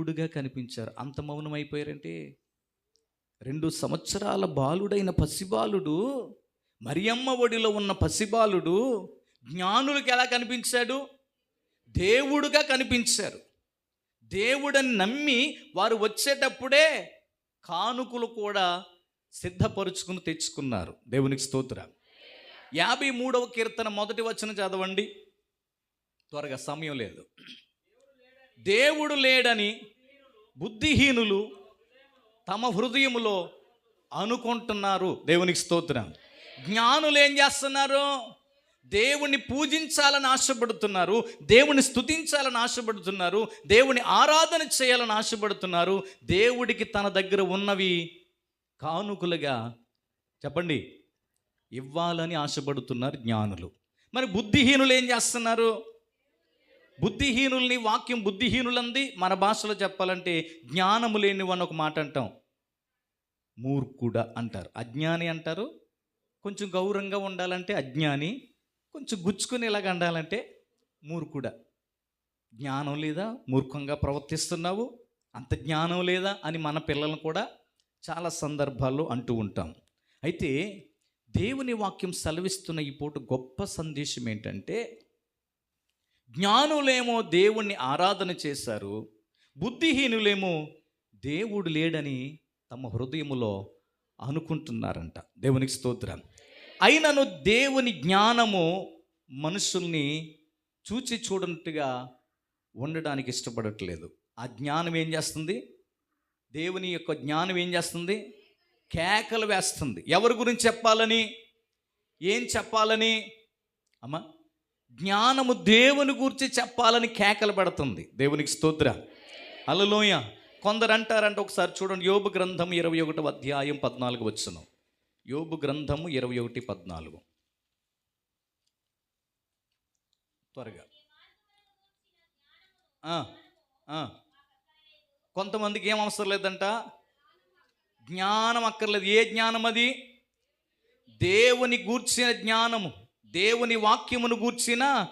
దేవుడుగా కనిపించారు. అంత మౌనం అయిపోయారంటే రెండు సంవత్సరాల బాలుడైన పసిబాలుడు మరియమ్మ ఒడిలో ఉన్న పసిబాలుడు జ్ఞానులకు ఎలా కనిపించాడు? దేవుడుగా కనిపించారు. దేవుడని నమ్మి వారు వచ్చేటప్పుడే కానుకలు కూడా సిద్ధపరుచుకుని తెచ్చుకున్నారు. దేవునికి స్తోత్ర యాభై మూడవ కీర్తన మొదటి వచ్చిన చదవండి. త్వరగా సమయం లేదు. దేవుడు లేడని బుద్ధిహీనులు తమ హృదయములో అనుకుంటున్నారు. దేవునికి స్తోత్రం. జ్ఞానులు ఏం చేస్తున్నారు? దేవుణ్ణి పూజించాలని ఆశపడుతున్నారు. దేవుని స్థుతించాలని ఆశపడుతున్నారు. దేవుని ఆరాధన చేయాలని ఆశపడుతున్నారు. దేవుడికి తన దగ్గర ఉన్నవి కానుకలుగా చెప్పండి. ఇవ్వాలని ఆశపడుతున్నారు జ్ఞానులు. మరి బుద్ధిహీనులు ఏం చేస్తున్నారు? బుద్ధిహీనుల్ని వాక్యం బుద్ధిహీనులంది. మన భాషలో చెప్పాలంటే జ్ఞానము లేనివని ఒక మాట అంటాం. మూర్ఖుడ అంటారు. అజ్ఞాని అంటారు. కొంచెం గౌరవంగా ఉండాలంటే అజ్ఞాని. కొంచెం గుచ్చుకుని ఇలాగ ఉండాలంటే మూర్ఖుడ. జ్ఞానం లేదా? మూర్ఖంగా ప్రవర్తిస్తున్నావు. అంత జ్ఞానం లేదా? అని మన పిల్లలను కూడా చాలా సందర్భాల్లో అంటూ ఉంటాం. అయితే దేవుని వాక్యం సెలవిస్తున్న ఈ పూట గొప్ప సందేశం ఏంటంటే జ్ఞానులేమో దేవుణ్ణి ఆరాధన చేశారు బుద్ధిహీనులేమో దేవుడు లేడని తమ హృదయములో అనుకుంటున్నారంట. దేవునికి స్తోత్రం. అయినను దేవుని జ్ఞానము మనుషుల్ని చూచి చూడనట్టుగా ఉండడానికి ఇష్టపడట్లేదు. ఆ జ్ఞానం ఏం చేస్తుంది? దేవుని యొక్క జ్ఞానం ఏం చేస్తుంది? కేకలు వేస్తుంది. ఎవరి గురించి చెప్పాలని? ఏం చెప్పాలని? అమ్మా జ్ఞానము దేవుని గురించి చెప్పాలని కేకలు పెడుతుంది. దేవునికి స్తోత్ర. అలలోయ కొందరు అంటారంటే ఒకసారి చూడండి. యోబు గ్రంథం ఇరవై ఒకటి అధ్యాయం పద్నాలుగు వచ్చును యోబు గ్రంథము ఇరవై ఒకటి పద్నాలుగు. త్వరగా. కొంతమందికి ఏం అవసరం లేదంట? జ్ఞానం అక్కర్లేదు. ఏ జ్ఞానం అది దేవుని గూర్చిన జ్ఞానము. దేవుని వాక్యమును గూర్చిన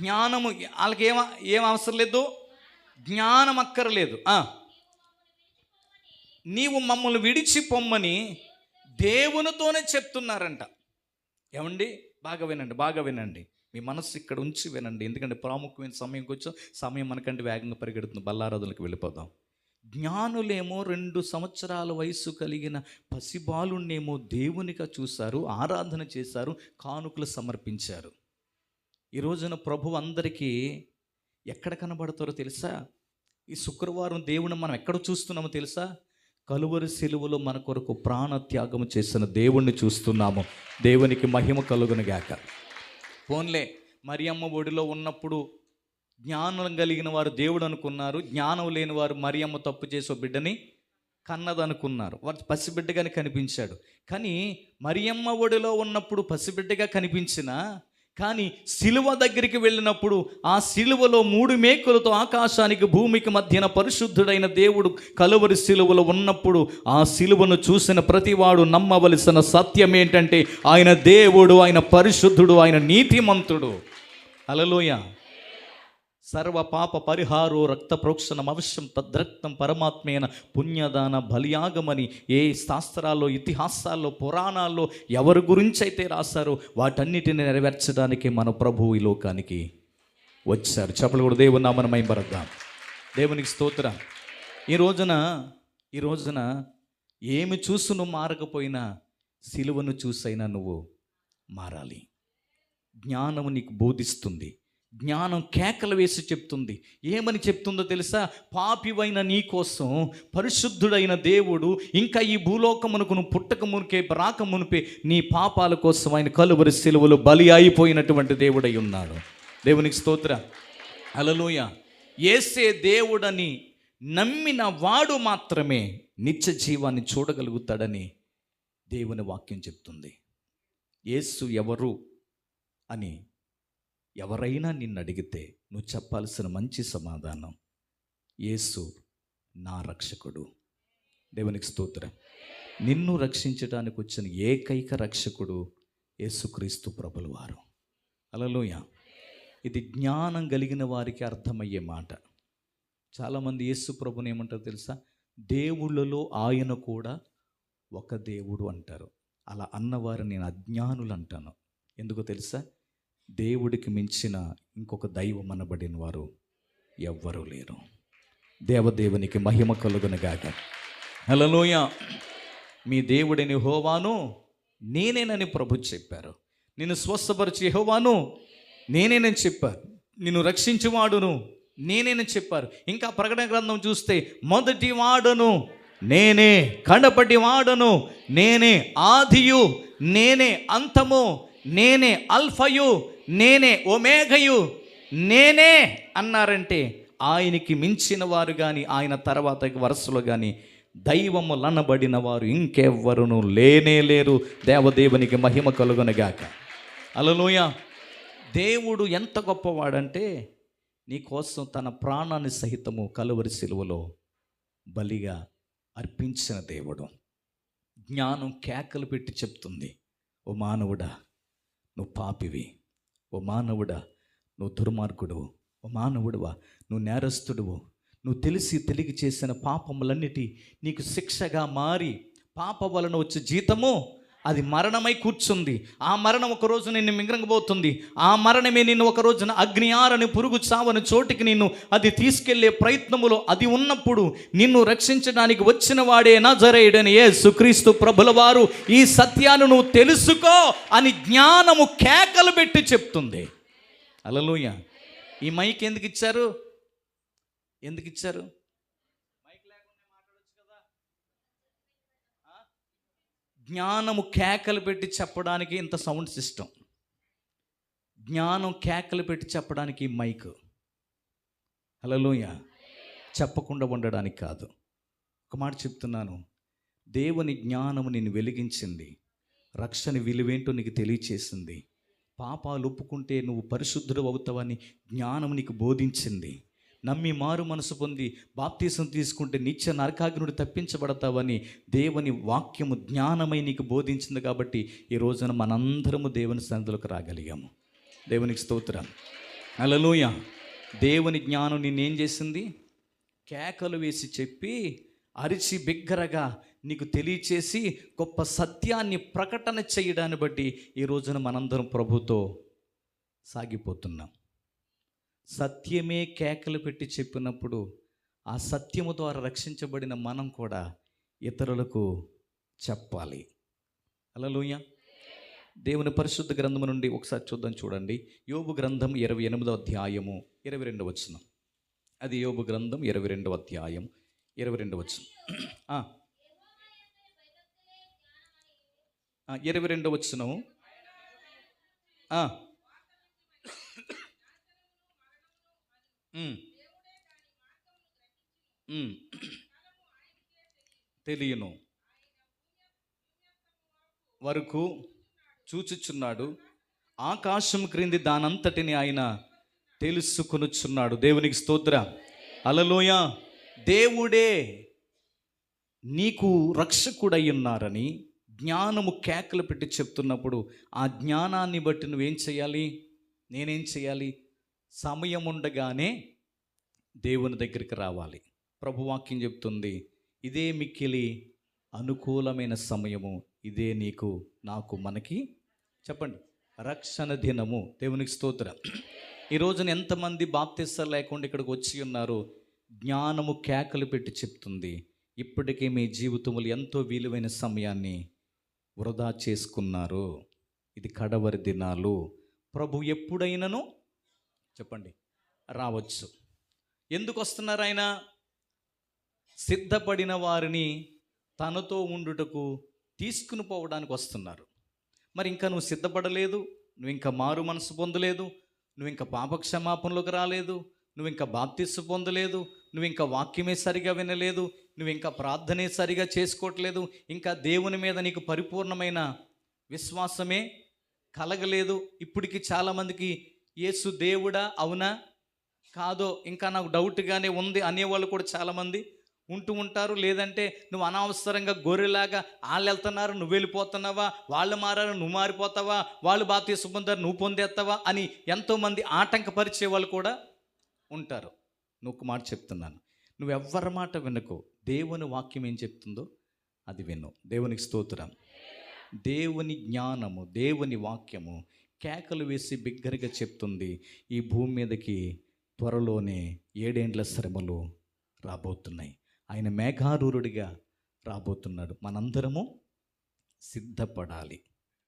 జ్ఞానము వాళ్ళకి ఏం ఏం అవసరం లేదు? జ్ఞానం అక్కర్లేదు. నీవు మమ్మల్ని విడిచి పొమ్మని దేవునితోనే చెప్తున్నారంట. ఏమండి? బాగా వినండి బాగా వినండి. మీ మనస్సు ఇక్కడ ఉంచి వినండి. ఎందుకంటే ప్రాముఖ్యమైన సమయం కొంచెం సమయం మనకంటే వేగంగా పరిగెడుతుంది. బల్లారాధులకు వెళ్ళిపోదాం. జ్ఞానులేమో రెండు సంవత్సరాల వయస్సు కలిగిన పసిబాలుణ్ణేమో దేవునిగా చూశారు ఆరాధన చేశారు కానుకలు సమర్పించారు. ఈ రోజున ప్రభు అందరికీ ఎక్కడ కనబడతారో తెలుసా? ఈ శుక్రవారం దేవుని మనం ఎక్కడ చూస్తున్నామో తెలుసా? కలువరి సెలువులో మన కొరకు ప్రాణ త్యాగం చేసిన దేవుణ్ణి చూస్తున్నాము. దేవునికి మహిమ కలుగునుగాక. పోన్లే మరియమ్మ ఒడిలో ఉన్నప్పుడు జ్ఞానం కలిగిన వారు దేవుడు అనుకున్నారు జ్ఞానం లేని వారు మరియమ్మ తప్పు చేసే బిడ్డని కన్నదనుకున్నారు. వారు పసిబిడ్డగానే కనిపించాడు. కానీ మరియమ్మ ఒడిలో ఉన్నప్పుడు పసిబిడ్డగా కనిపించిన కానీ సిలువ దగ్గరికి వెళ్ళినప్పుడు ఆ సిలువలో మూడు మేకులతో ఆకాశానికి భూమికి మధ్యన పరిశుద్ధుడైన దేవుడు కలువరి సిలువలో ఉన్నప్పుడు ఆ సిలువను చూసిన ప్రతివాడు నమ్మవలసిన సత్యం ఏంటంటే ఆయన దేవుడు ఆయన పరిశుద్ధుడు ఆయన నీతిమంతుడు. అలలోయ సర్వ పాప పరిహారో రక్త ప్రోక్షణం అవశ్యం తద్రక్తం పరమాత్మైన పుణ్యదాన బలియాగమని. ఏ శాస్త్రాల్లో ఇతిహాసాల్లో పురాణాల్లో ఎవరి గురించి అయితే రాశారో వాటన్నిటిని నెరవేర్చడానికి మన ప్రభువు ఈ లోకానికి వచ్చారు. చెప్పలు కూడా దేవుని నామన మైంబరద్దాం దేవునికి స్తోత్రం. ఈ రోజున ఈ రోజున ఏమి చూసు నువ్వు మారకపోయినా సిలువను చూసైనా నువ్వు మారాలి. జ్ఞానము నీకు బోధిస్తుంది. జ్ఞానం కేకలు వేసి చెప్తుంది. ఏమని చెప్తుందో తెలుసా? పాపివైన నీకోసం పరిశుద్ధుడైన దేవుడు ఇంకా ఈ భూలోకమునకు నువ్వు పుట్టక మునికే రాక మునిపే నీ పాపాల కోసం ఆయన కలువరి సెలవులు బలి అయిపోయినటువంటి దేవుడై ఉన్నాడు. దేవునికి స్తోత్ర. అలలోయ ఏసే దేవుడని నమ్మిన వాడు మాత్రమే నిత్య జీవాన్ని చూడగలుగుతాడని దేవుని వాక్యం చెప్తుంది. యేసు ఎవరు అని ఎవరైనా నిన్ను అడిగితే నువ్వు చెప్పాల్సిన మంచి సమాధానం యేసు నా రక్షకుడు. దేవునికి స్తోత్రం. నిన్ను రక్షించడానికి వచ్చిన ఏకైక రక్షకుడు యేసుక్రీస్తు ప్రభులు వారు అలలోయ ఇది జ్ఞానం కలిగిన వారికి అర్థమయ్యే మాట. చాలామంది యేసు ప్రభుని ఏమంటారు తెలుసా? దేవుళ్ళలో ఆయన కూడా ఒక దేవుడు అంటారు. అలా అన్నవారు నేను అజ్ఞానులు అంటాను. ఎందుకో తెలుసా? దేవుడికి మించిన ఇంకొక దైవం అనబడిన వారు ఎవ్వరూ లేరు. దేవదేవునికి మహిమ కలుగునగాక హలోయ మీ దేవుడిని హోవాను నేనేనని ప్రభు చెప్పారు. నిన్ను స్వస్థపరిచి హోవాను నేనేనని చెప్పారు. నిన్ను రక్షించువాడును నేనేనని చెప్పారు. ఇంకా ప్రకటన గ్రంథం చూస్తే మొదటి వాడును నేనే కడపటి వాడును నేనే ఆదియు నేనే అంతము నేనే అల్ఫయు నేనే ఒమేఘయు నేనే అన్నారంటే ఆయనకి మించిన వారు కానీ ఆయన తర్వాత వరుసలో కానీ దైవము లనబడిన వారు ఇంకెవ్వరును లేనే లేరు. దేవదేవునికి మహిమ కలుగునగాక. అలలోయ దేవుడు ఎంత గొప్పవాడంటే నీకోసం తన ప్రాణాన్ని సహితము కలువరి సిలువలో బలిగా అర్పించిన దేవుడు. జ్ఞానం కేకలు పెట్టి చెప్తుంది. ఓ మానవుడా నువ్వు పాపివి. ఓ మానవుడా నువ్వు దుర్మార్గుడువు ఓ మానవుడువా నువ్వు నేరస్తుడువు. నువ్వు తెలిసి తెలిగి చేసిన పాపములన్నిటి నీకు శిక్షగా మారి పాప వలన వచ్చే జీతము అది మరణమై కూర్చుంది. ఆ మరణం ఒకరోజు నిన్ను మింగరంగబోతుంది. ఆ మరణమే నిన్ను ఒక రోజున అగ్ని పురుగు చావని చోటికి నిన్ను అది తీసుకెళ్ళే ప్రయత్నములో అది ఉన్నప్పుడు నిన్ను రక్షించడానికి వచ్చిన వాడే నజరేయుడని ఏ సుక్రీస్తు ప్రభుల వారు. ఈ సత్యాన్ని నువ్వు తెలుసుకో అని జ్ఞానము కేకలు పెట్టి చెప్తుంది. అలలోయ ఈ మైక్ ఎందుకు ఇచ్చారు? ఎందుకు ఇచ్చారు మైక్ లేకుండా మాట్లాడొచ్చు కదా జ్ఞానము కేకలు పెట్టి చెప్పడానికి ఇంత సౌండ్ సిస్టమ్ జ్ఞానం కేకలు పెట్టి చెప్పడానికి మైక్. హలోయ చెప్పకుండా ఉండడానికి కాదు. ఒక మాట చెప్తున్నాను. దేవుని జ్ఞానము నేను వెలిగించింది. రక్షణ విలువేంటో నీకు తెలియచేసింది. పాపాలు ఒప్పుకుంటే నువ్వు పరిశుద్ధుడు అవుతావని జ్ఞానం నీకు బోధించింది. నమ్మి మారు మనసు పొంది బాప్తీసం తీసుకుంటే నిత్య నరకాగ్నుడు తప్పించబడతావని దేవుని వాక్యము జ్ఞానమై నీకు బోధించింది కాబట్టి ఈ రోజున మనందరము దేవుని సన్నిధిలోకి రాగలిగాము. దేవునికి స్తోత్రం. అలలోయ దేవుని జ్ఞానం నిన్నేం చేసింది? కేకలు వేసి చెప్పి అరిచి బిగ్గరగా నీకు తెలియచేసి గొప్ప సత్యాన్ని ప్రకటన చేయడాన్ని బట్టి ఈ రోజున మనందరం ప్రభుతో సాగిపోతున్నాం. సత్యమే కేకలు పెట్టి చెప్పినప్పుడు ఆ సత్యము ద్వారా రక్షించబడిన మనం కూడా ఇతరులకు చెప్పాలి. అలలోయ దేవుని పరిశుద్ధ గ్రంథము నుండి ఒకసారి చూద్దాం చూడండి. యోబు గ్రంథం ఇరవై ఎనిమిదో అధ్యాయము ఇరవై రెండు వచ్చిన అది యోబు గ్రంథం ఇరవై రెండవ అధ్యాయం ఇరవై రెండు వచ్చిన ఇరవై రెండు వచ్చిన తెలియను. వరకు చూచుచున్నాడు. ఆకాశం క్రింది దానంతటిని ఆయన తెలుసుకొనుచున్నాడు. దేవునికి స్తోత్ర. అలలోయ దేవుడే నీకు రక్షకుడై ఉన్నారని జ్ఞానము కేకలు పెట్టి చెప్తున్నప్పుడు ఆ జ్ఞానాన్ని బట్టి నువ్వేం చేయాలి? నేనేం చేయాలి? సమయం ఉండగానే దేవుని దగ్గరికి రావాలి. ప్రభువాక్యం చెప్తుంది ఇదే మిక్కిలి అనుకూలమైన సమయము ఇదే నీకు నాకు మనకి. చెప్పండి రక్షణ దినము. దేవునికి స్తోత్రం. ఈ రోజున ఎంతమంది బాప్తిస్తారు లేకుండా ఇక్కడికి వచ్చి ఉన్నారు జ్ఞానము కేకలు పెట్టి చెప్తుంది. ఇప్పటికే మీ జీవితములు ఎంతో విలువైన సమయాన్ని వృధా చేసుకున్నారు. ఇది కడవరి దినాలు. ప్రభు ఎప్పుడైనను చెప్పండి. రావచ్చు. ఎందుకు వస్తున్నారు ఆయన? సిద్ధపడిన వారిని తనతో ఉండుటకు తీసుకుని పోవడానికి వస్తున్నారు. మరి ఇంకా నువ్వు సిద్ధపడలేదు నువ్వు ఇంకా మారు మనసు పొందలేదు నువ్వు ఇంకా పాపక్షమాపణలోకి రాలేదు నువ్వు ఇంకా బాప్తిస్సు పొందలేదు నువ్వు ఇంకా వాక్యమే సరిగా వినలేదు నువ్వు ఇంకా ప్రార్థనే సరిగా చేసుకోవట్లేదు ఇంకా దేవుని మీద నీకు పరిపూర్ణమైన విశ్వాసమే కలగలేదు. ఇప్పటికి చాలామందికి యేసు దేవుడా అవునా? కాదో ఇంకా నాకు డౌట్గానే ఉంది అనేవాళ్ళు కూడా చాలామంది ఉంటూ ఉంటారు. లేదంటే నువ్వు అనవసరంగా గొర్రెలాగా వాళ్ళు వెళ్తున్నారు నువ్వు వెళ్ళిపోతున్నావా? వాళ్ళు మారారు నువ్వు మారిపోతావా? వాళ్ళు బాగా తీసుకుంటారు నువ్వు పొందేస్తావా అని ఎంతోమంది ఆటంకపరిచే వాళ్ళు కూడా ఉంటారు. నువ్వు ఒక మాట చెప్తున్నాను. నువ్వెవ్వరి మాట వినకు. దేవుని వాక్యం ఏం చెప్తుందో అది విను. దేవునికి స్తోత్రం. దేవుని జ్ఞానము దేవుని వాక్యము కేకలు వేసి బిగ్గరగా చెప్తుంది ఈ భూమి మీదకి త్వరలోనే ఏడేండ్ల శ్రమలు రాబోతున్నాయి. ఆయన మేఘారూరుడిగా రాబోతున్నాడు. మనందరము సిద్ధపడాలి.